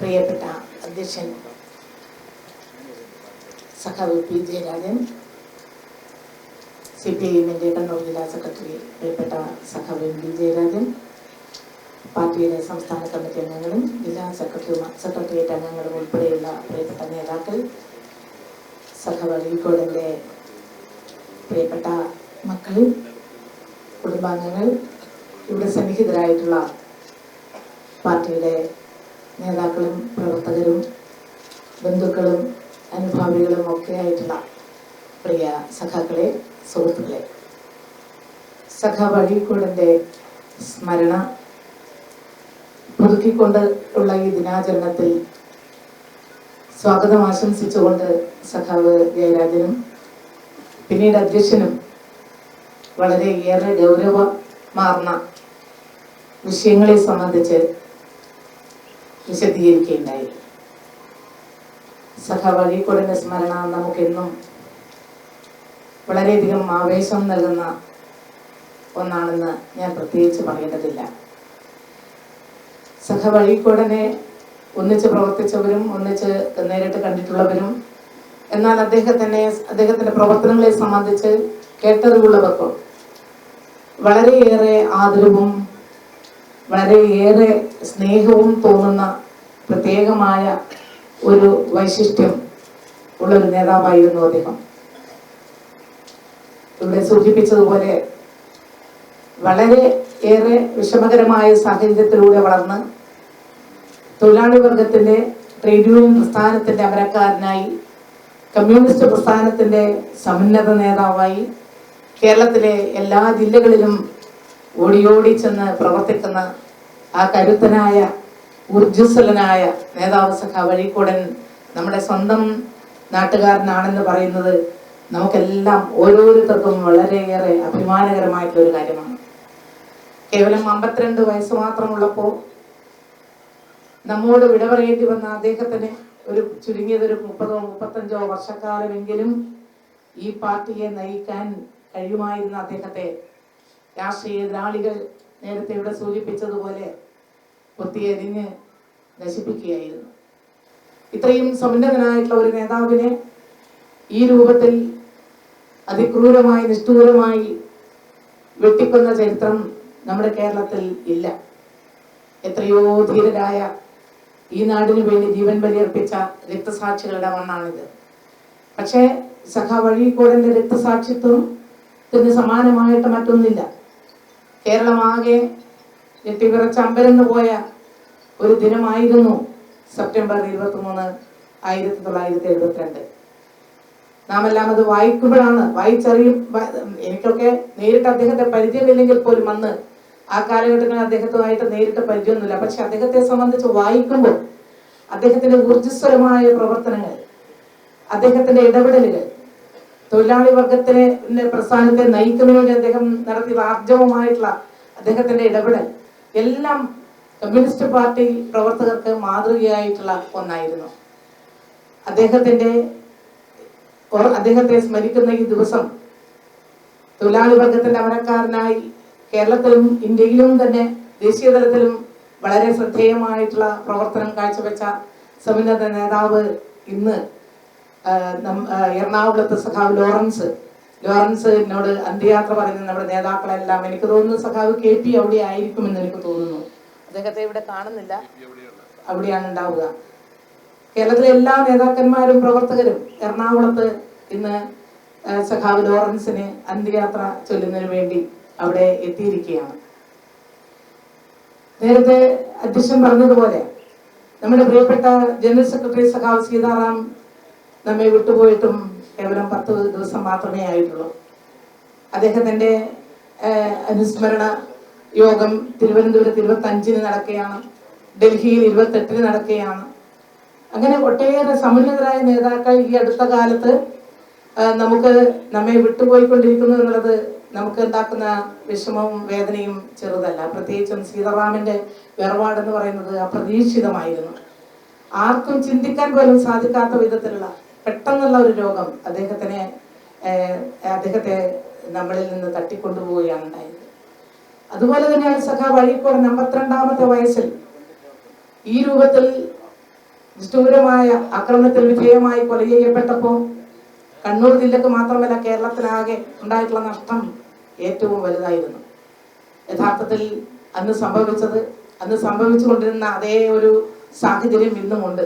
പ്രിയപ്പെട്ട അധ്യക്ഷൻ സഖാവ് P Jayarajan C P I എമ്മിന്റെ കണ്ണൂർ ജില്ലാ സെക്രട്ടറി പ്രിയപ്പെട്ട സഖാവ് എം പി ജയരാജൻ പാർട്ടിയുടെ സംസ്ഥാന കമ്മിറ്റി അംഗങ്ങളും ജില്ലാ സെക്രട്ടറി സെക്രട്ടേറിയറ്റ് അംഗങ്ങളും ഉൾപ്പെടെയുള്ള പ്രിയപ്പെട്ട നേതാക്കൾ സഖാവ് അഴീക്കോടിന്റെ പ്രിയപ്പെട്ട മക്കൾ കുടുംബാംഗങ്ങൾ ഇവിടെ സന്നിഹിതരായിട്ടുള്ള പാർട്ടിയുടെ നേതാക്കളും പ്രവർത്തകരും ബന്ധുക്കളും അനുഭാവികളും ഒക്കെ ആയിട്ടുള്ള പ്രിയ സഖാക്കളെ സുഹൃത്തുക്കളെ. സഖാവ് അഴീക്കോടിന്റെ സ്മരണ പുതുക്കിക്കൊണ്ട് ഉള്ള ഈ ദിനാചരണത്തിൽ സ്വാഗതം ആശംസിച്ചുകൊണ്ട് സഖാവ് ജയരാജനും പിന്നീട് അധ്യക്ഷനും വളരെ ഏറെ ഗൗരവമാർന്ന വിഷയങ്ങളെ സംബന്ധിച്ച് വിശദീകരിക്കുകയുണ്ടായി സഖാവ് അഴീക്കോടിന്റെ സ്മരണ നമുക്കെന്നും വളരെയധികം ആവേശം നൽകുന്ന ഒന്നാണെന്ന് ഞാൻ പ്രത്യേകിച്ച് പറയേണ്ടതില്ല. സഖാവ് വഴിക്കൂടനെ ഒന്നിച്ച് പ്രവർത്തിച്ചവരും ഒന്നിച്ച് നേരിട്ട് കണ്ടിട്ടുള്ളവരും എന്നാൽ അദ്ദേഹത്തിനെ അദ്ദേഹത്തിന്റെ പ്രവർത്തനങ്ങളെ സംബന്ധിച്ച് കേട്ടറിവുള്ളവർക്കും വളരെയേറെ ആദരവും വളരെയേറെ സ്നേഹവും തോന്നുന്ന പ്രത്യേകമായ ഒരു വൈശിഷ്ട്യം ഉള്ള ഒരു നേതാവായിരുന്നു അദ്ദേഹം. ഇവിടെ സൂചിപ്പിച്ചതുപോലെ വളരെ ഏറെ വിഷമകരമായ സാഹചര്യത്തിലൂടെ വളർന്ന് തൊഴിലാളി വർഗത്തിന്റെ ട്രേഡ് യൂണിയൻ പ്രസ്ഥാനത്തിന്റെ അമരക്കാരനായി കമ്മ്യൂണിസ്റ്റ് പ്രസ്ഥാനത്തിന്റെ സമുന്നത നേതാവായി കേരളത്തിലെ എല്ലാ ജില്ലകളിലും ഓടിയോടി ചെന്ന് പ്രവർത്തിക്കുന്ന ആ കരുത്തനായ ഊർജസ്വലനായ നേതാവ് സഖ വഴിക്കൂടൻ നമ്മുടെ സ്വന്തം നാട്ടുകാരനാണെന്ന് പറയുന്നത് നമുക്കെല്ലാം ഓരോരുത്തർക്കും വളരെയേറെ അഭിമാനകരമായിട്ടുള്ള ഒരു കാര്യമാണ്. കേവലം അമ്പത്തിരണ്ട് വയസ്സ് മാത്രമുള്ളപ്പോൾ നമ്മോട് വിട പറയേണ്ടി വന്ന അദ്ദേഹത്തിന് ഒരു ചുരുങ്ങിയത് ഒരു മുപ്പതോ മുപ്പത്തഞ്ചോ വർഷക്കാലമെങ്കിലും ഈ പാർട്ടിയെ നയിക്കാൻ കഴിയുമായിരുന്ന അദ്ദേഹത്തെ രാഷ്ട്രീയ എതിരാളികൾ നേരത്തെ ഇവിടെ സൂചിപ്പിച്ചതുപോലെ കൊത്തിയെരിഞ്ഞ് നശിപ്പിക്കുകയായിരുന്നു. ഇത്രയും സമുന്നതനായിട്ടുള്ള ഒരു നേതാവിനെ ഈ രൂപത്തിൽ അതിക്രൂരമായി നിഷ്ഠൂരമായി വെട്ടിക്കൊന്ന ചരിത്രം നമ്മുടെ കേരളത്തിൽ ഇല്ല. എത്രയോ ധീരരായ ഈ നാടിനു വേണ്ടി ജീവൻ ബലിയർപ്പിച്ച രക്തസാക്ഷികളുടെ മണ്ണാണിത്. പക്ഷേ സഖ രക്തസാക്ഷിത്വം ഇതിന് സമാനമായിട്ട് മറ്റൊന്നില്ല. കേരളമാകെ ഞെട്ടിവിറച്ച് അമ്പരന്ന് പോയ ഒരു ദിനമായിരുന്നു സെപ്റ്റംബർ ഇരുപത്തി മൂന്ന് ആയിരത്തി തൊള്ളായിരത്തി എഴുപത്തിരണ്ട്. നാം എല്ലാം അത് വായിക്കുമ്പോഴാണ് വായിച്ചറിയും എനിക്കൊക്കെ നേരിട്ട് അദ്ദേഹത്തെ പരിചയമില്ലെങ്കിൽ പോലും അന്ന് ആ കാലഘട്ടങ്ങളിൽ അദ്ദേഹത്തുമായിട്ട് നേരിട്ട് പരിചയമൊന്നുമില്ല. പക്ഷെ അദ്ദേഹത്തെ സംബന്ധിച്ച് വായിക്കുമ്പോൾ അദ്ദേഹത്തിന്റെ ഊർജസ്വരമായ പ്രവർത്തനങ്ങൾ അദ്ദേഹത്തിന്റെ ഇടപെടലുകൾ തൊഴിലാളി വർഗത്തിനെ പ്രസ്ഥാനത്തെ നയിക്കുന്നതിന് വേണ്ടി അദ്ദേഹം നടത്തിയ ആർജവമായിട്ടുള്ള അദ്ദേഹത്തിന്റെ ഇടപെടൽ എല്ലാം കമ്മ്യൂണിസ്റ്റ് പാർട്ടി പ്രവർത്തകർക്ക് മാതൃകയായിട്ടുള്ള ഒന്നായിരുന്നു. അദ്ദേഹത്തിന്റെ അദ്ദേഹത്തെ സ്മരിക്കുന്ന ഈ ദിവസം തൊഴിലാളി വർഗത്തിന്റെ അമരക്കാരനായി കേരളത്തിലും ഇന്ത്യയിലും തന്നെ ദേശീയ തലത്തിലും വളരെ ശ്രദ്ധേയമായിട്ടുള്ള പ്രവർത്തനം കാഴ്ചവെച്ച സമുന്നത നേതാവ് ഇന്ന് എറണാകുളത്ത് സഖാവ് ലോറൻസ്. ലോറൻസ് എന്നോട് അന്ത്യയാത്ര പറയുന്ന നമ്മുടെ നേതാക്കളെല്ലാം എനിക്ക് തോന്നുന്നു സഖാവ് കെ പി അവിടെ ആയിരിക്കുമെന്ന് എനിക്ക് തോന്നുന്നു. അദ്ദേഹത്തെ ഇവിടെ കാണുന്നില്ല. അവിടെയാണ് ഉണ്ടാവുക. കേരളത്തിലെ എല്ലാ നേതാക്കന്മാരും പ്രവർത്തകരും എറണാകുളത്ത് ഇന്ന് സഖാവ് ലോറൻസിന് അന്ത്യയാത്ര ചൊല്ലുന്നതിന് വേണ്ടി അവിടെ എത്തിയിരിക്കുകയാണ്. നേരത്തെ അധ്യക്ഷൻ പറഞ്ഞതുപോലെ നമ്മുടെ പ്രിയപ്പെട്ട ജനറൽ സെക്രട്ടറി സഖാവ് സീതാറാം നമ്മെ വിട്ടുപോയിട്ടും കേവലം പത്ത് ദിവസം മാത്രമേ ആയിട്ടുള്ളൂ. അദ്ദേഹത്തിന്റെ അനുസ്മരണ യോഗം തിരുവനന്തപുരത്ത് ഇരുപത്തി അഞ്ചിന് നടക്കുകയാണ്. ഡൽഹിയിൽ ഇരുപത്തെട്ടിന് നടക്കുകയാണ്. അങ്ങനെ ഒട്ടേറെ സമുന്നതരായ നേതാക്കൾ ഈ അടുത്ത കാലത്ത് നമുക്ക് നമ്മെ വിട്ടുപോയിക്കൊണ്ടിരിക്കുന്നു എന്നുള്ളത് നമുക്ക് ഉണ്ടാക്കുന്ന വിഷമവും വേദനയും ചെറുതല്ല. പ്രത്യേകിച്ചും സീതാറാമിന്റെ വേർപാടെന്ന് പറയുന്നത് അപ്രതീക്ഷിതമായിരുന്നു. ആർക്കും ചിന്തിക്കാൻ പോലും സാധിക്കാത്ത വിധത്തിലുള്ള പെട്ടെന്നുള്ള ഒരു രോഗം അദ്ദേഹത്തിനെ അദ്ദേഹത്തെ നമ്മളിൽ നിന്ന് തട്ടിക്കൊണ്ടുപോവുകയാണ് ഉണ്ടായത്. അതുപോലെ തന്നെയാണ് സഖാ വഴിക്കോട് അമ്പത്തിരണ്ടാമത്തെ വയസ്സിൽ ഈ രൂപത്തിൽ നിഷ്ഠൂരമായ ആക്രമണത്തിൽ വിധേയമായി കൊല ചെയ്യപ്പെട്ടപ്പോൾ കണ്ണൂർ ജില്ലക്ക് മാത്രമല്ല കേരളത്തിലാകെ ഉണ്ടായിട്ടുള്ള നഷ്ടം ഏറ്റവും വലുതായിരുന്നു. യഥാർത്ഥത്തിൽ അന്ന് സംഭവിച്ചത് അന്ന് സംഭവിച്ചുകൊണ്ടിരുന്ന അതേ ഒരു സാഹചര്യം ഇന്നുമുണ്ട്.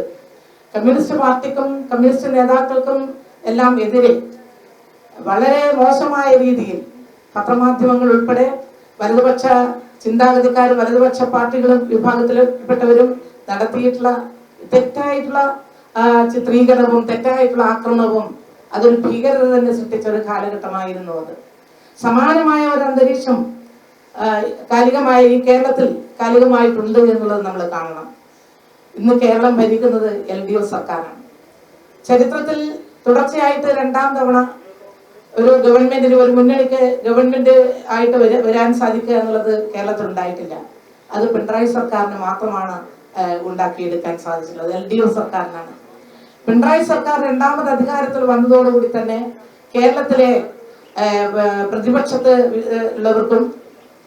കമ്മ്യൂണിസ്റ്റ് പാർട്ടിക്കും കമ്മ്യൂണിസ്റ്റ് നേതാക്കൾക്കും എല്ലാം എതിരെ വളരെ മോശമായ രീതിയിൽ പത്രമാധ്യമങ്ങൾ ഉൾപ്പെടെ വലതുപക്ഷ ചിന്താഗതിക്കാരും വലതുപക്ഷ പാർട്ടികളും വിഭാഗത്തിൽപ്പെട്ടവരും നടത്തിയിട്ടുള്ള തെറ്റായിട്ടുള്ള ചിത്രീകരണവും തെറ്റായിട്ടുള്ള ആക്രമണവും അതൊരു ഭീകരത തന്നെ സൃഷ്ടിച്ച ഒരു കാലഘട്ടമായിരുന്നു അത്. സമാനമായ ഒരു അന്തരീക്ഷം കാലികമായ ഈ കേരളത്തിൽ കാലികമായിട്ടുണ്ട് എന്നുള്ളത് നമ്മൾ കാണണം. ഇന്ന് കേരളം ഭരിക്കുന്നത് എൽ ഡി എഫ് സർക്കാരാണ്. ചരിത്രത്തിൽ തുടർച്ചയായിട്ട് രണ്ടാം തവണ ഒരു ഗവൺമെന്റിന് ഒരു മുന്നണിക്ക് ഗവൺമെന്റ് ആയിട്ട് വരാൻ സാധിക്കുക എന്നുള്ളത് കേരളത്തിൽ ഉണ്ടായിട്ടില്ല. അത് പിണറായി സർക്കാരിന് മാത്രമാണ് ഉണ്ടാക്കിയെടുക്കാൻ സാധിച്ചിട്ടുള്ളത്. എൽ ഡി എഫ് സർക്കാരിനാണ്. പിണറായി സർക്കാർ രണ്ടാമത് അധികാരത്തിൽ വന്നതോടുകൂടി തന്നെ കേരളത്തിലെ പ്രതിപക്ഷത്ത് ഉള്ളവർക്കും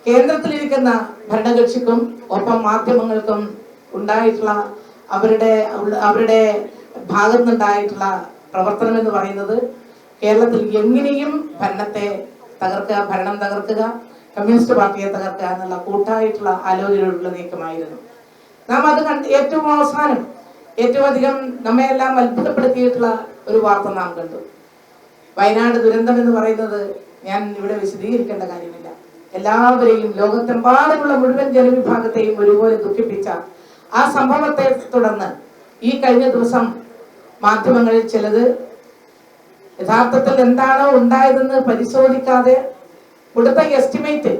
കേന്ദ്രത്തിലിരിക്കുന്ന ഭരണകക്ഷിക്കും ഒപ്പം മാധ്യമങ്ങൾക്കും ഉണ്ടായിട്ടുള്ള അവരുടെ അവരുടെ ഭാഗത്തു നിന്നുണ്ടായിട്ടുള്ള പ്രവർത്തനം എന്ന് പറയുന്നത് കേരളത്തിൽ എങ്ങനെയും ഭരണത്തെ തകർക്കുക ഭരണം തകർക്കുക കമ്മ്യൂണിസ്റ്റ് പാർട്ടിയെ തകർക്കുക എന്നുള്ള കൂട്ടായിട്ടുള്ള ആലോചനയുള്ള നീക്കമായിരുന്നു. നാം അത് കണ്ട് ഏറ്റവും അവസാനം ഏറ്റവും അധികം നമ്മയെല്ലാം അത്ഭുതപ്പെടുത്തിയിട്ടുള്ള ഒരു വാർത്ത നാം കണ്ടു. വയനാട് ദുരന്തം എന്ന് പറയുന്നത് ഞാൻ ഇവിടെ വിശദീകരിക്കേണ്ട കാര്യമില്ല. എല്ലാവരെയും ലോകത്തെമ്പാടുമുള്ള മുഴുവൻ ജനവിഭാഗത്തെയും ഒരുപോലെ ദുഃഖിപ്പിച്ച ആ സംഭവത്തെ തുടർന്ന് ഈ കഴിഞ്ഞ ദിവസം മാധ്യമങ്ങളിൽ ചിലത് യഥാർത്ഥത്തിൽ എന്താണോ ഉണ്ടായതെന്ന് പരിശോധിക്കാതെ കൊടുത്ത എസ്റ്റിമേറ്റ്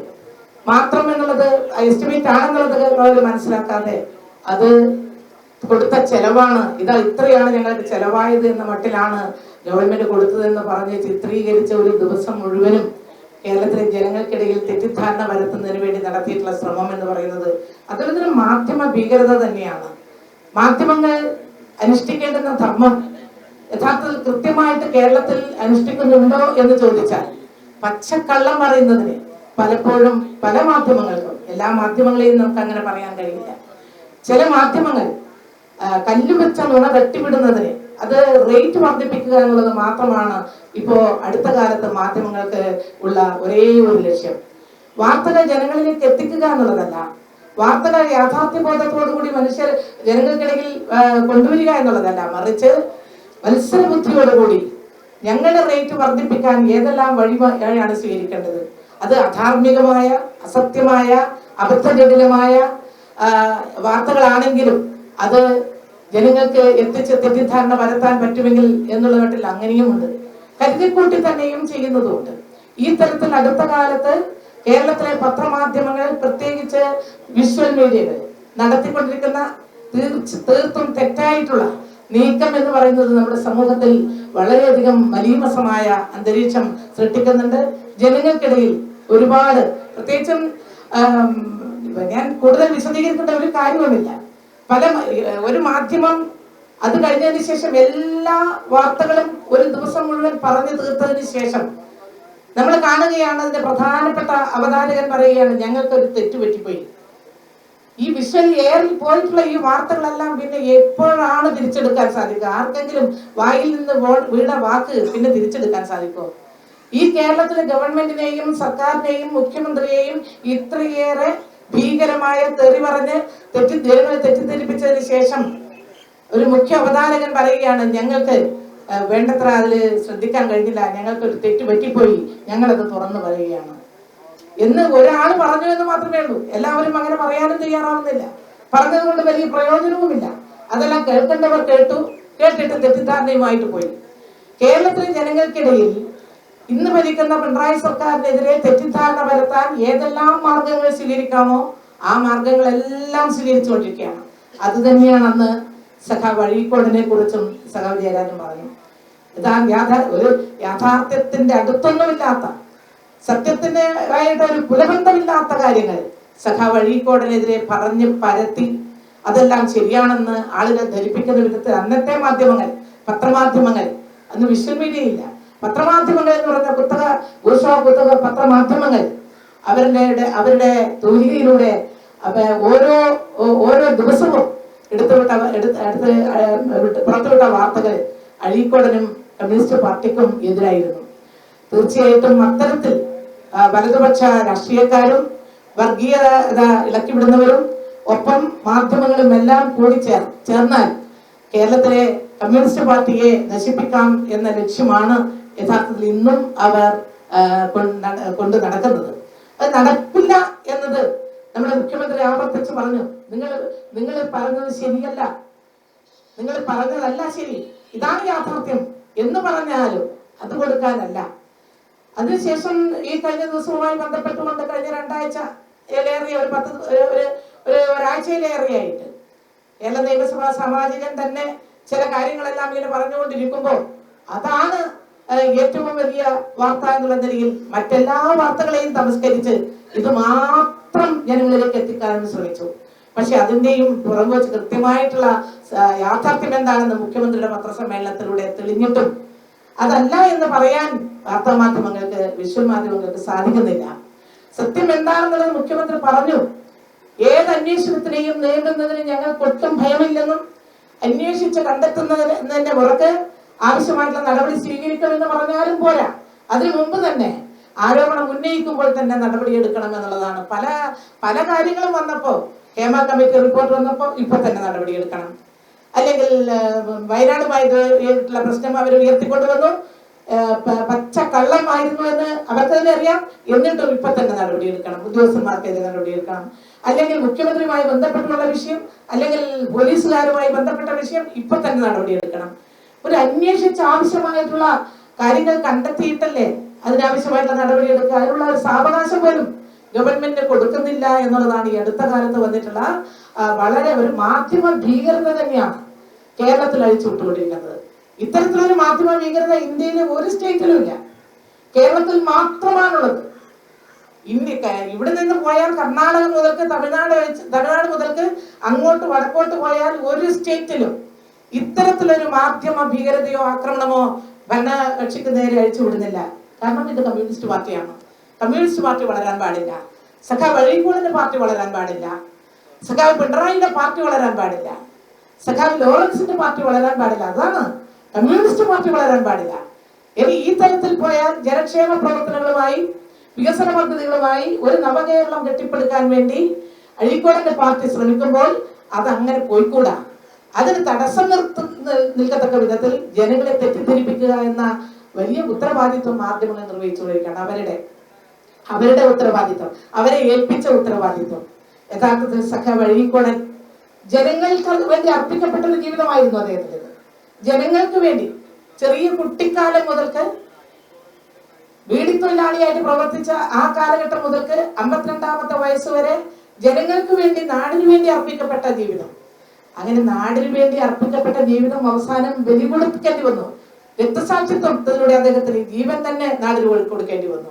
മാത്രം എന്നുള്ളത് എസ്റ്റിമേറ്റ് ആണെന്നുള്ളത് അവർ മനസ്സിലാക്കാതെ അത് കൊടുത്ത ചെലവാണ്. ഇതാ ഇത്രയാണ് ഞങ്ങൾക്ക് ചെലവായത് എന്ന മട്ടിലാണ് ഗവൺമെന്റ് കൊടുത്തതെന്ന് പറഞ്ഞ് ചിത്രീകരിച്ച ഒരു ദിവസം മുഴുവനും കേരളത്തിലെ ജനങ്ങൾക്കിടയിൽ തെറ്റിദ്ധാരണ വരുത്തുന്നതിന് വേണ്ടി നടത്തിയിട്ടുള്ള ശ്രമം എന്ന് പറയുന്നത് അതൊരു മാധ്യമ ഭീകരത തന്നെയാണ്. മാധ്യമങ്ങൾ അനുഷ്ഠിക്കേണ്ടുന്ന ധർമ്മം യഥാർത്ഥത്തിൽ കൃത്യമായിട്ട് കേരളത്തിൽ അനുഷ്ഠിക്കുന്നുണ്ടോ എന്ന് ചോദിച്ചാൽ പച്ചക്കള്ളം പറയുന്നതിന് പലപ്പോഴും പല മാധ്യമങ്ങൾക്കും എല്ലാ മാധ്യമങ്ങളെയും നമുക്ക് അങ്ങനെ പറയാൻ കഴിയില്ല. ചില മാധ്യമങ്ങൾ കല്ലുവെച്ച കല്ല് വെച്ച നുണ തട്ടിവിടുന്നതിന് അത് റേറ്റ് വർദ്ധിപ്പിക്കുക എന്നുള്ളത് മാത്രമാണ് ഇപ്പോ അടുത്ത കാലത്ത് മാധ്യമങ്ങൾക്ക് ഉള്ള ഒരേ ഒരു ലക്ഷ്യം. വാർത്തകൾ ജനങ്ങളിലേക്ക് എത്തിക്കുക എന്നുള്ളതല്ല. വാർത്തകൾ യാഥാർത്ഥ്യബോധത്തോടുകൂടി മനുഷ്യർ ജനങ്ങൾക്കിടയിൽ കൊണ്ടുവരിക എന്നുള്ളതല്ല. മറിച്ച് മത്സര ബുദ്ധിയോടുകൂടി ഞങ്ങളുടെ റേറ്റ് വർദ്ധിപ്പിക്കാൻ ഏതെല്ലാം വഴിയാണ് സ്വീകരിക്കേണ്ടത്? അത് അധാർമികമായ അസത്യമായ അബദ്ധജടിലമായ വാർത്തകളാണെങ്കിലും അത് ജനങ്ങൾക്ക് എത്തിച്ച് തെറ്റിദ്ധാരണ പരത്താൻ പറ്റുമെങ്കിൽ എന്നുള്ള മട്ടിൽ അങ്ങനെയുമുണ്ട്. കരുതിക്കൂട്ടി തന്നെയും ചെയ്യുന്നതുമുണ്ട് ഈ തരത്തിൽ അടുത്ത കാലത്ത് കേരളത്തിലെ പത്രമാധ്യമങ്ങൾ പ്രത്യേകിച്ച് വിഷ്വൽ മീഡിയകൾ നടത്തിക്കൊണ്ടിരിക്കുന്ന തീർച്ച തീർത്തും തെറ്റായിട്ടുള്ള നീക്കം എന്ന് പറയുന്നത് നമ്മുടെ സമൂഹത്തിൽ വളരെയധികം മലീമസമായ അന്തരീക്ഷം സൃഷ്ടിക്കുന്നുണ്ട്. ജനങ്ങൾക്കിടയിൽ ഒരുപാട് പ്രത്യേകിച്ചും ഞാൻ കൂടുതൽ വിശദീകരിക്കേണ്ട ഒരു കാര്യവുമില്ല. പല ഒരു മാധ്യമം അത് കഴിഞ്ഞതിന് ശേഷം എല്ലാ വാർത്തകളും ഒരു ദിവസം മുഴുവൻ പറഞ്ഞു തീർത്തതിന് ശേഷം നമ്മൾ കാണുകയാണ് അതിന്റെ പ്രധാനപ്പെട്ട അവതാരകൻ പറയുകയാണ് ഞങ്ങൾക്ക് ഒരു തെറ്റ് പറ്റിപ്പോയി. ഈ വിഷ്വൽ എയറിൽ പോയിട്ടുള്ള ഈ വാർത്തകളെല്ലാം പിന്നെ എപ്പോഴാണ് തിരിച്ചെടുക്കാൻ സാധിക്കുക? ആർക്കെങ്കിലും വായിൽ നിന്ന് വീണ വാക്ക് പിന്നെ തിരിച്ചെടുക്കാൻ സാധിക്കുമോ? ഈ കേരളത്തിലെ ഗവൺമെന്റിനെയും സർക്കാരിനെയും മുഖ്യമന്ത്രിയെയും ഇത്രയേറെ ഭീകരമായ തെറി പറഞ്ഞ് തെറ്റി തെറ്റിദ്ധരിപ്പിച്ചതിന് ശേഷം ഒരു മുഖ്യ അവതാരകൻ പറയുകയാണ് ഞങ്ങൾക്ക് വേണ്ടത്ര അതിൽ ശ്രദ്ധിക്കാൻ കഴിഞ്ഞില്ല. ഞങ്ങൾക്ക് ഒരു തെറ്റ് പറ്റിപ്പോയി. ഞങ്ങളത് തുറന്നു പറയുകയാണ്. എന്ന് ഒരാൾ പറഞ്ഞു എന്ന് മാത്രമേ ഉള്ളൂ. എല്ലാവരും അങ്ങനെ പറയാനും തയ്യാറാവുന്നില്ല. പറഞ്ഞത് കൊണ്ട് വലിയ പ്രയോജനവുമില്ല. അതെല്ലാം കേൾക്കേണ്ടവർ കേട്ടു. കേട്ടിട്ട് തെറ്റിദ്ധാരണയുമായിട്ട് പോയി. കേരളത്തിലെ ജനങ്ങൾക്കിടയിൽ ഇന്ന് ഭരിക്കുന്ന പിണറായി സർക്കാരിനെതിരെ തെറ്റിദ്ധാരണ വരുത്താൻ ഏതെല്ലാം മാർഗങ്ങൾ സ്വീകരിക്കാമോ ആ മാർഗങ്ങളെല്ലാം സ്വീകരിച്ചുകൊണ്ടിരിക്കുകയാണ്. അത് തന്നെയാണ് അന്ന് സഖാവ് വഴിക്കോടിനെ കുറിച്ചും സഖാവ് ജയരാജൻ പറഞ്ഞു. ഇതാ യാഥാ ഒരു യാഥാർത്ഥ്യത്തിന്റെ അടുത്തൊന്നുമില്ലാത്ത സത്യത്തിന്റെ ആയിട്ട് ഒരു പുലബന്ധമില്ലാത്ത കാര്യങ്ങൾ സഖാ വഴീക്കോടിനെതിരെ പറഞ്ഞ് പരത്തി അതെല്ലാം ശരിയാണെന്ന് ആളുകൾ ധരിപ്പിക്കുന്ന വിധത്തിൽ അന്നത്തെ മാധ്യമങ്ങൾ പത്രമാധ്യമങ്ങൾ അന്ന് വിഷ്വൽ മീഡിയ ഇല്ല. പത്രമാധ്യമങ്ങൾ എന്ന് പറഞ്ഞ പുസ്തക ഉത്സവ പുസ്തക പത്രമാധ്യമങ്ങൾ അവരുടെ അവരുടെ അപ്പൊ ഓരോ ഓരോ ദിവസവും എടുത്തുവിട്ട എടുത്ത് പുറത്തുവിട്ട വാർത്തകൾ അഴീക്കോടനും കമ്മ്യൂണിസ്റ്റ് പാർട്ടിക്കും എതിരായിരുന്നു. തീർച്ചയായിട്ടും അത്തരത്തിൽ വലതുപക്ഷ രാഷ്ട്രീയക്കാരും വർഗീയത ഇളക്കിവിടുന്നവരും ഒപ്പം മാധ്യമങ്ങളും എല്ലാം കൂടി ചേർ ചേർന്നാൽ കേരളത്തിലെ കമ്മ്യൂണിസ്റ്റ് പാർട്ടിയെ നശിപ്പിക്കാം എന്ന ലക്ഷ്യമാണ് യഥാർത്ഥത്തിൽ ഇന്നും അവർ കൊണ്ട് നടക്കുന്നത്. അത് നടക്കില്ല എന്നത് നമ്മുടെ മുഖ്യമന്ത്രി ആവർത്തിച്ച് പറഞ്ഞു നിങ്ങൾ നിങ്ങൾ പറഞ്ഞത് ശരിയല്ല. നിങ്ങൾ പറഞ്ഞതല്ല ശരി. ഇതാണ് യാഥാർത്ഥ്യം. എന്ന് പറഞ്ഞാലും അത് കൊടുക്കാനല്ല. അതിനുശേഷം ഈ കഴിഞ്ഞ ദിവസവുമായി ബന്ധപ്പെട്ടുകൊണ്ട് കഴിഞ്ഞ രണ്ടാഴ്ച ഏലേറിയ ഒരു പത്ത് ഒരു ഒരു- ഒരു ഒരാഴ്ചയിലേറെയായിട്ട് കേരള നിയമസഭാ സാമാജികൻ തന്നെ ചില കാര്യങ്ങളെല്ലാം ഇങ്ങനെ പറഞ്ഞുകൊണ്ടിരിക്കുമ്പോൾ അതാണ് ഏറ്റവും വലിയ വാർത്ത എന്നുള്ള നിലയിൽ മറ്റെല്ലാ വാർത്തകളെയും തമസ്കരിച്ച് ഇത് മാത്രം ജനങ്ങളിലേക്ക് എത്തിക്കാൻ ശ്രമിച്ചു. പക്ഷെ അതിന്റെയും പുറകു വെച്ച് കൃത്യമായിട്ടുള്ള യാഥാർത്ഥ്യം എന്താണെന്ന് മുഖ്യമന്ത്രിയുടെ പത്രസമ്മേളനത്തിലൂടെ തെളിഞ്ഞിട്ടും അതല്ല എന്ന് പറയാൻ വാർത്താ മാധ്യമങ്ങൾക്ക് വിഷ്വൽ മാധ്യമങ്ങൾക്ക് സാധിക്കുന്നില്ല. സത്യം എന്താണെന്നുള്ളത് മുഖ്യമന്ത്രി പറഞ്ഞു. ഏത് അന്വേഷണത്തിനെയും നേരിടുന്നതിന് ഞങ്ങൾക്ക് ഒട്ടും ഭയമില്ലെന്നും അന്വേഷിച്ച് കണ്ടെത്തുന്നതിന് എന്നതിന്റെ പുറത്ത് ആവശ്യമായിട്ടുള്ള നടപടി സ്വീകരിക്കുമെന്ന് പറഞ്ഞാലും പോരാ. അതിനു മുമ്പ് തന്നെ ആരോപണം ഉന്നയിക്കുമ്പോൾ തന്നെ നടപടി എടുക്കണം എന്നുള്ളതാണ്. പല പല കാര്യങ്ങളും വന്നപ്പോൾ ഹേമ കമ്മിറ്റി റിപ്പോർട്ട് വന്നപ്പോൾ ഇപ്പൊ തന്നെ നടപടി എടുക്കണം. അല്ലെങ്കിൽ വയനാട് വയനാടുമായിട്ടുള്ള പ്രശ്നം അവർ ഉയർത്തിക്കൊണ്ടുവന്നു പച്ച കള്ളമായിരുന്നു എന്ന് അവർക്ക് തന്നെ അറിയാം. എന്നിട്ടും ഇപ്പൊ തന്നെ നടപടി നടപടിയെടുക്കണം ഉദ്യോഗസ്ഥന്മാർക്കെതിരെ നടപടിയെടുക്കണം അല്ലെങ്കിൽ മുഖ്യമന്ത്രിയുമായി ബന്ധപ്പെട്ടുള്ള വിഷയം അല്ലെങ്കിൽ പോലീസുകാരുമായി ബന്ധപ്പെട്ട വിഷയം ഇപ്പൊ തന്നെ നടപടി എടുക്കണം. ഒരു അന്വേഷിച്ച് ആവശ്യമായിട്ടുള്ള കാര്യങ്ങൾ കണ്ടെത്തിയിട്ടല്ലേ അതിനാവശ്യമായിട്ടുള്ള നടപടിയെടുക്കുക അതിനുള്ള ഒരു സാവകാശം പോലും ഗവൺമെന്റ് കൊടുക്കുന്നില്ല എന്നുള്ളതാണ് ഈ അടുത്ത കാലത്ത് വന്നിട്ടുള്ള വളരെ ഒരു മാധ്യമ ഭീകരത തന്നെയാണ് കേരളത്തിൽ അഴിച്ചുവിട്ടുകൊണ്ടിരിക്കുന്നത്. ഇത്തരത്തിലൊരു മാധ്യമ ഭീകരത ഇന്ത്യയിലെ ഒരു സ്റ്റേറ്റിലും ഇല്ല. കേരളത്തിൽ മാത്രമാണുള്ളത്. ഇന്ത്യ ഇവിടെ നിന്ന് പോയാൽ കർണാടക മുതൽക്ക് തമിഴ്നാട് തമിഴ്നാട് മുതൽക്ക് അങ്ങോട്ട് വടക്കോട്ട് പോയാൽ ഒരു സ്റ്റേറ്റിലും ഇത്തരത്തിലൊരു മാധ്യമ ഭീകരതയോ ആക്രമണമോ ഭരണകക്ഷിക്ക് നേരെ അഴിച്ചു വിടുന്നില്ല കാരണം ഇത് കമ്മ്യൂണിസ്റ്റ് പാർട്ടിയാണ്. കമ്മ്യൂണിസ്റ്റ് പാർട്ടി വളരാൻ പാടില്ല. സഖാവ് അഴീക്കോളിന്റെ പാർട്ടി വളരാൻ പാടില്ല. സഖാവ് പിണറായിയുടെ പാർട്ടി വളരാൻ പാടില്ല. സഖാവ് ലോറൻസിന്റെ പാർട്ടി വളരാൻ പാടില്ല. അതാണ് കമ്മ്യൂണിസ്റ്റ് പാർട്ടി വളരാൻ പാടില്ല. ഇനി ഈ തരത്തിൽ പോയാൽ ജനക്ഷേമ പ്രവർത്തനങ്ങളുമായി വികസന പദ്ധതികളുമായി ഒരു നവകേരളം കെട്ടിപ്പടുക്കാൻ വേണ്ടി അഴീക്കോടന്റെ പാർട്ടി ശ്രമിക്കുമ്പോൾ അത് അങ്ങനെ പോയിക്കൂടാ. അതിന് തടസ്സം നിർത്ത നിൽക്കത്തക്ക വിധത്തിൽ ജനങ്ങളെ തെറ്റിദ്ധരിപ്പിക്കുക എന്ന വലിയ ഉത്തരവാദിത്വം മാധ്യമങ്ങൾ നിർവഹിച്ചുകൊണ്ടിരിക്കുകയാണ് അവരുടെ അവരുടെ ഉത്തരവാദിത്വം അവരെ ഏൽപ്പിച്ച ഉത്തരവാദിത്വം. യഥാർത്ഥത്തിൽ സഖ വഴിക്കോടൻ ജനങ്ങൾക്ക് വേണ്ടി അർപ്പിക്കപ്പെട്ട ഒരു ജീവിതമായിരുന്നു അദ്ദേഹത്തിന്റെ ജനങ്ങൾക്ക് വേണ്ടി ചെറിയ കുട്ടിക്കാലം മുതൽക്ക് വീടിത്തൊഴിലാളിയായിട്ട് പ്രവർത്തിച്ച ആ കാലഘട്ടം മുതൽക്ക് അമ്പത്തിരണ്ടാമത്തെ വയസ്സ് വരെ ജനങ്ങൾക്ക് വേണ്ടി നാടിനു വേണ്ടി അർപ്പിക്കപ്പെട്ട ജീവിതം. അങ്ങനെ നാടിനു വേണ്ടി അർപ്പിക്കപ്പെട്ട ജീവിതം അവസാനം ബലികൊടുക്കേണ്ടി വന്നു. രക്തസാക്ഷിത്വത്തിലൂടെ അദ്ദേഹത്തിന് ജീവൻ തന്നെ നാടിന് കൊടു- കൊടുക്കേണ്ടി വന്നു.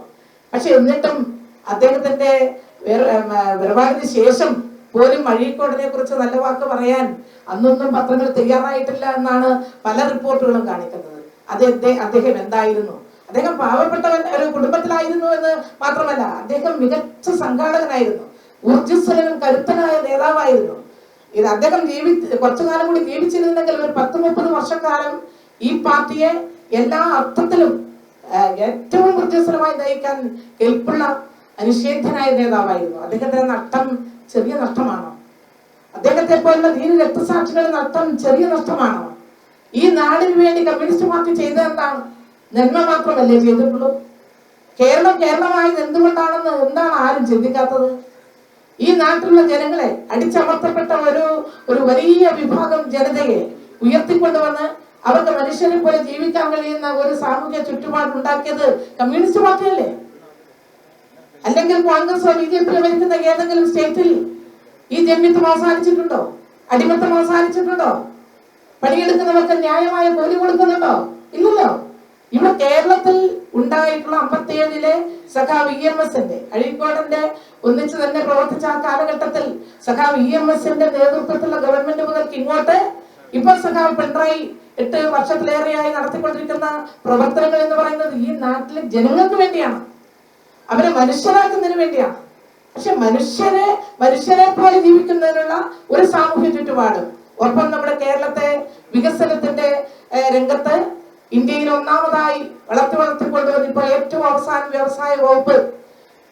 പക്ഷെ എന്നിട്ടും അദ്ദേഹത്തിന്റെ വേറെ- ഉം, ആ, വേർപാടിന് ശേഷം പോലും അഴീക്കോടിനെ കുറിച്ച് നല്ല വാക്ക് പറയാൻ അന്നൊന്നും പത്രങ്ങൾ തയ്യാറായിട്ടില്ല എന്നാണ് പല റിപ്പോർട്ടുകളും കാണിക്കുന്നത്. അത് അദ്ദേഹം എന്തായിരുന്നു? അദ്ദേഹം പാവപ്പെട്ടവൻ ഒരു കുടുംബത്തിലായിരുന്നു എന്ന് മാത്രമല്ല അദ്ദേഹം മികച്ച സംഘാടകനായിരുന്നു. ഊർജസ്വലനും കരുത്തനായ നേതാവായിരുന്നു. ഇത് അദ്ദേഹം ജീവി കുറച്ചു കാലം കൂടി ജീവിച്ചിരുന്നെങ്കിൽ ഒരു പത്ത് മുപ്പത് വർഷക്കാലം ഈ പാർട്ടിയെ എല്ലാ അർത്ഥത്തിലും ഏറ്റവും ഊർജസ്വലമായി നയിക്കാൻ കെൽപ്പുള്ള അനിഷേധ്യനായ നേതാവായിരുന്നു. അദ്ദേഹത്തിന്റെ നഷ്ടം ചെറിയ നഷ്ടമാണോ? അദ്ദേഹത്തെ പോലുള്ള ധീര രക്തസാക്ഷികളുടെ നഷ്ടം ചെറിയ നഷ്ടമാണോ? ഈ നാടിന് വേണ്ടി കമ്മ്യൂണിസ്റ്റ് പാർട്ടി ചെയ്തതെന്താണ്? നന്മ മാത്രമല്ലേ ചെയ്തിട്ടുള്ളൂ? കേരളം കേരളമായത് എന്തുകൊണ്ടാണെന്ന് എന്താണ് ആരും ചിന്തിക്കാത്തത്? ഈ നാട്ടിലുള്ള ജനങ്ങളെ അടിച്ചമർത്തപ്പെട്ട ഒരു ഒരു വലിയ വിഭാഗം ജനതയെ ഉയർത്തിക്കൊണ്ടുവന്ന് അവർക്ക് മനുഷ്യനെ പോലെ ജീവിക്കാൻ കഴിയുന്ന ഒരു സാമൂഹ്യ ചുറ്റുപാട് ഉണ്ടാക്കിയത് കമ്മ്യൂണിസ്റ്റ് പാർട്ടിയല്ലേ? അല്ലെങ്കിൽ കോൺഗ്രസോ ബി ജെ പിയോ ഭരിക്കുന്ന ഏതെങ്കിലും സ്റ്റേറ്റിൽ ഈ ജന്മിത്വം അവസാനിച്ചിട്ടുണ്ടോ? അടിമത്തം അവസാനിച്ചിട്ടുണ്ടോ? പണിയെടുക്കുന്നവർക്ക് ന്യായമായ കൂലി കൊടുക്കുന്നുണ്ടോ? ഇല്ലല്ലോ. ഇവിടെ കേരളത്തിൽ ഉണ്ടായിട്ടുള്ള അമ്പത്തിയേഴിലെ സഖാവ് ഇ എം എസിന്റെ അഴീക്കോടന്റെ ഒന്നിച്ച് തന്നെ പ്രവർത്തിച്ച ആ കാലഘട്ടത്തിൽ സഖാവ് ഇ എം എസിന്റെ നേതൃത്വത്തിലുള്ള ഗവൺമെന്റ് മുതൽക്ക് ഇങ്ങോട്ട് ഇപ്പൊ സഖാവ് പിണറായി എട്ട് വർഷത്തിലേറെയായി നടത്തിക്കൊണ്ടിരിക്കുന്ന പ്രവർത്തനങ്ങൾ എന്ന് പറയുന്നത് ഈ നാട്ടിലെ ജനങ്ങൾക്ക് വേണ്ടിയാണ്. അവരെ മനുഷ്യരാക്കുന്നതിന് വേണ്ടിയാണ്. പക്ഷെ മനുഷ്യരെ മനുഷ്യരെ പോലെ ജീവിക്കുന്നതിനുള്ള ഒരു സാമൂഹ്യ ചുറ്റുപാട്. ഒപ്പം നമ്മുടെ കേരളത്തെ വികസനത്തിന്റെ രംഗത്ത് ഇന്ത്യയിൽ ഒന്നാമതായി വളർത്തി വളർത്തി കൊണ്ടുവന്ന് ഇപ്പോൾ ഏറ്റവും അവസാനം വ്യവസായ വകുപ്പ്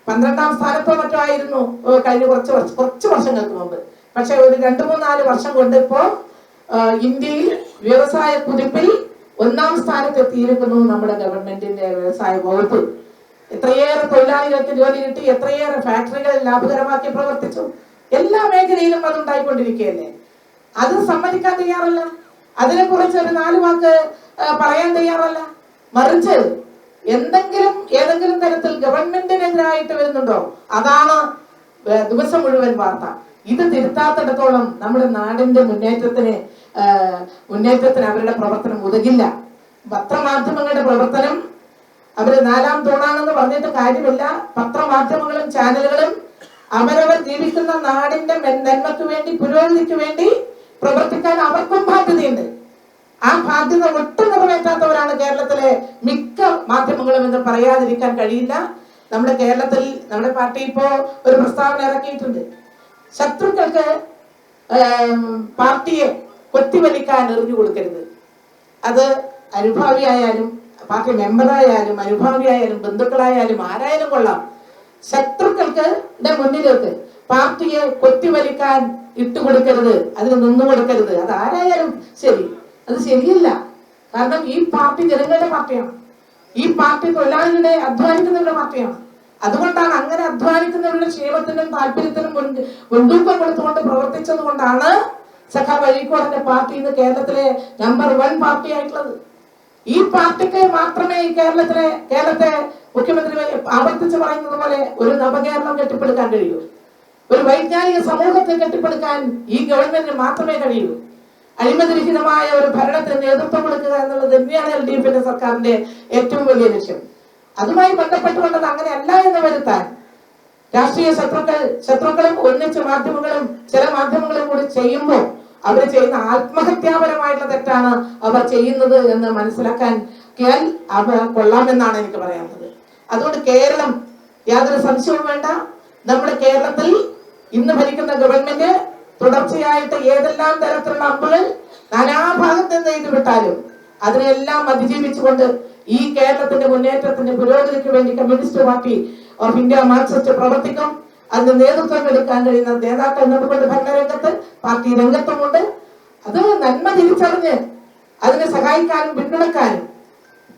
പന്ത്രണ്ടാം സ്ഥാനത്തോ മറ്റോ ആയിരുന്നു കഴിഞ്ഞ കുറച്ച് കുറച്ച് വർഷങ്ങൾക്ക് മുമ്പ്. പക്ഷെ ഒരു രണ്ടു മൂന്നാൽ വർഷം കൊണ്ട് ഇപ്പോ ഏഹ്, ഇന്ത്യയിൽ വ്യവസായ കുതിപ്പിൽ ഒന്നാം സ്ഥാനത്ത് എത്തിയിരിക്കുന്നു നമ്മുടെ ഗവൺമെന്റിന്റെ വ്യവസായ വകുപ്പ്. എത്രയേറെ തൊഴിലാളികൾക്ക് ജോലി കിട്ടി എത്രയേറെ ഫാക്ടറികൾ ലാഭകരമാക്കി പ്രവർത്തിച്ചു. എല്ലാ മേഖലയിലും അത് ഉണ്ടായിക്കൊണ്ടിരിക്കുകയല്ലേ അത് സമ്മതിക്കാൻ തയ്യാറല്ല? അതിനെ കുറിച്ച് ഒരു നാല് വാക്ക് പറയാൻ തയ്യാറല്ല? മറിച്ച് എന്തെങ്കിലും ഏതെങ്കിലും തരത്തിൽ ഗവൺമെന്റിനെതിരായിട്ട് വരുന്നുണ്ടോ? അതാണ് ദിവസം മുഴുവൻ വാർത്ത. ഇത് തിരുത്താത്തിടത്തോളം നമ്മുടെ നാടിന്റെ മുന്നേറ്റത്തിന് മുന്നേറ്റത്തിന് അവരുടെ പ്രവർത്തനം ഉതകില്ല പത്രമാധ്യമങ്ങളുടെ പ്രവർത്തനം അവർ നാലാം തൂണാണെന്ന് പറഞ്ഞിട്ട് കാര്യമില്ല. പത്രമാധ്യമങ്ങളും ചാനലുകളും അവരവർ ജീവിക്കുന്ന നാടിന്റെ നന്മയ്ക്ക് വേണ്ടി പുരോഗതിക്ക് വേണ്ടി പ്രവർത്തിക്കാൻ അവർക്കും ബാധ്യതയുണ്ട്. ആ ബാധ്യത ഒട്ടും നിറവേറ്റാത്തവരാണ് കേരളത്തിലെ മിക്ക മാധ്യമങ്ങളും എന്ന് പറയാതിരിക്കാൻ കഴിയില്ല. നമ്മുടെ കേരളത്തിൽ നമ്മുടെ പാർട്ടി ഇപ്പോ ഒരു പ്രസ്താവന ഇറക്കിയിട്ടുണ്ട്. ശത്രുക്കൾക്ക് പാർട്ടിയെ കൊത്തിവലിക്കാൻ എറിഞ്ഞു കൊടുക്കരുത്. അത് അനുഭാവിയായാലും പാർട്ടി മെമ്പറായാലും അനുഭാവിയായാലും ബന്ധുക്കളായാലും ആരായാലും കൊള്ളാം. ശത്രുക്കൾക്ക് മുന്നിലേക്ക് പാർട്ടിയെ കൊത്തിവലിക്കാൻ ഇട്ടുകൊടുക്കരുത് അതിന് നിന്നു കൊടുക്കരുത്. അത് ആരായാലും ശരി. അത് ശരിയല്ല. കാരണം ഈ പാർട്ടി ജനങ്ങളുടെ പാർട്ടിയാണ്. ഈ പാർട്ടി തൊഴിലാളികളുടെ അധ്വാനിക്കുന്നവരുടെ പാർട്ടിയാണ്. അതുകൊണ്ടാണ് അങ്ങനെ അധ്വാനിക്കുന്നവരുടെ ക്ഷേമത്തിനും താല്പര്യത്തിനും മുൻ- മുൻതൂക്കം കൊടുത്തുകൊണ്ട് പ്രവർത്തിച്ചത് കൊണ്ടാണ് സഖാ വഴിക്കോടന്റെ പാർട്ടി ഇന്ന് കേരളത്തിലെ നമ്പർ വൺ പാർട്ടി ആയിട്ടുള്ളത്. ഈ പാർട്ടിക്ക് മാത്രമേ ഈ കേരളത്തിലെ കേരളത്തെ മുഖ്യമന്ത്രി ആവർത്തിച്ച് പറയുന്നത് പോലെ ഒരു നവകേരളം കെട്ടിപ്പടുക്കാൻ കഴിയൂ. ഒരു വൈജ്ഞാനിക സമൂഹത്തെ കെട്ടിപ്പടുക്കാൻ ഈ ഗവൺമെന്റിന് മാത്രമേ കഴിയൂ. അഴിമതിരഹിതമായ ഒരു ഭരണത്തിന് നേതൃത്വം കൊടുക്കുക എന്നുള്ളത് തന്നെയാണ് എൽ ഡി എഫിന്റെ സർക്കാരിന്റെ ഏറ്റവും വലിയ ലക്ഷ്യം. അതുമായി ബന്ധപ്പെട്ടുകൊണ്ടത് അങ്ങനെയല്ല എന്ന് വരുത്താൻ രാഷ്ട്രീയ ശത്രുക്കൾ ശത്രുക്കളും ഒന്നിച്ച് മാധ്യമങ്ങളും ചില മാധ്യമങ്ങളും കൂടി ചെയ്യുമ്പോൾ അവർ ചെയ്യുന്ന ആത്മഹത്യാപരമായിട്ടുള്ള തെറ്റാണ് അവർ ചെയ്യുന്നത് എന്ന് മനസ്സിലാക്കാൻ കേൾ അവ കൊള്ളാമെന്നാണ് എനിക്ക് പറയാനുള്ളത്. അതുകൊണ്ട് കേരളം യാതൊരു സംശയവും വേണ്ട. നമ്മുടെ കേരളത്തിൽ ഇന്ന് ഭരിക്കുന്ന ഗവൺമെന്റ് തുടർച്ചയായിട്ട് ഏതെല്ലാം തരത്തിലുള്ള അമ്പുകൾ നാനാഭാഗത്ത് നിന്ന് ഇത് വിട്ടാലും അതിനെല്ലാം അതിജീവിച്ചുകൊണ്ട് ഈ കേരളത്തിന്റെ മുന്നേറ്റത്തിന്റെ പുരോഗതിക്ക് വേണ്ടി communist party of India marxist പ്രവർത്തിക്കും. അതിന് നേതൃത്വം എടുക്കാൻ കഴിയുന്ന നേതാക്കൾ നമുക്കുണ്ട് ഭരണരംഗത്ത് പാർട്ടി രംഗത്തുമുണ്ട്. അത് നന്മ തിരിച്ചറിഞ്ഞ് അതിനെ സഹായിക്കാനും പിന്തുണക്കാനും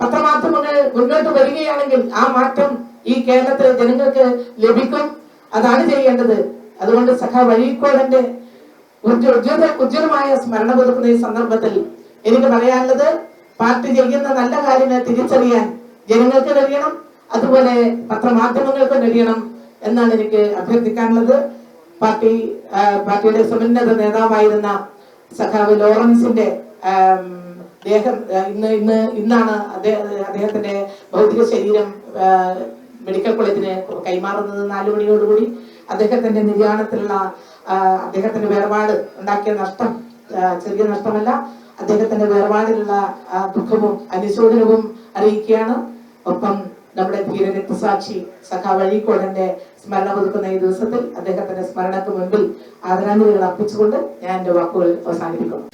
പത്രമാധ്യമങ്ങൾ മുന്നോട്ട് വരികയാണെങ്കിൽ ആ മാറ്റം ഈ കേരളത്തിലെ ജനങ്ങൾക്ക് ലഭിക്കും. അതാണ് ചെയ്യേണ്ടത്. അതുകൊണ്ട് സഖാ വഴിക്കോടന്റെ ഉജ്ജ്വല ഉജ്ജ്വലമായ സ്മരണ പുതുക്കുന്ന ഈ സന്ദർഭത്തിൽ എനിക്ക് പറയാനുള്ളത് പാർട്ടി ചെയ്യുന്ന നല്ല കാര്യങ്ങൾ തിരിച്ചറിയാൻ ജനങ്ങൾക്ക് കഴിയണം. അതുപോലെ പത്രമാധ്യമങ്ങൾക്ക് കഴിയണം എന്നാണ് എനിക്ക് അഭ്യർത്ഥിക്കാനുള്ളത്. പാർട്ടി പാർട്ടിയുടെ സമുന്നത നേതാവായിരുന്ന സഖാവ് ലോറൻസിന്റെ ദേഹം ഇന്ന് ഇന്ന് ഇന്നാണ് അദ്ദേഹത്തിന്റെ ഭൗതിക ശരീരം മെഡിക്കൽ കോളേജിന് കൈമാറുന്നത് നാലു മണിയോടുകൂടി. അദ്ദേഹത്തിന്റെ നിര്യാണത്തിലുള്ള അദ്ദേഹത്തിന്റെ വേർപാട് ഉണ്ടാക്കിയ നഷ്ടം ചെറിയ നഷ്ടമല്ല. അദ്ദേഹത്തിന്റെ വേർപാടിലുള്ള ആ, ദുഃഖവും അനുശോചനവും അറിയിക്കുകയാണ്. ഒപ്പം നമ്മുടെ ധീര രക്തസാക്ഷി സഖാ വഴിക്കോടന്റെ സ്മരണ പുതുക്കുന്ന ഈ ദിവസത്തിൽ അദ്ദേഹത്തിന്റെ സ്മരണക്ക് മുൻപിൽ ആദരാഞ്ജലികൾ അർപ്പിച്ചുകൊണ്ട് ഞാൻ എന്റെ വാക്കുകൾ അവസാനിപ്പിക്കുന്നു.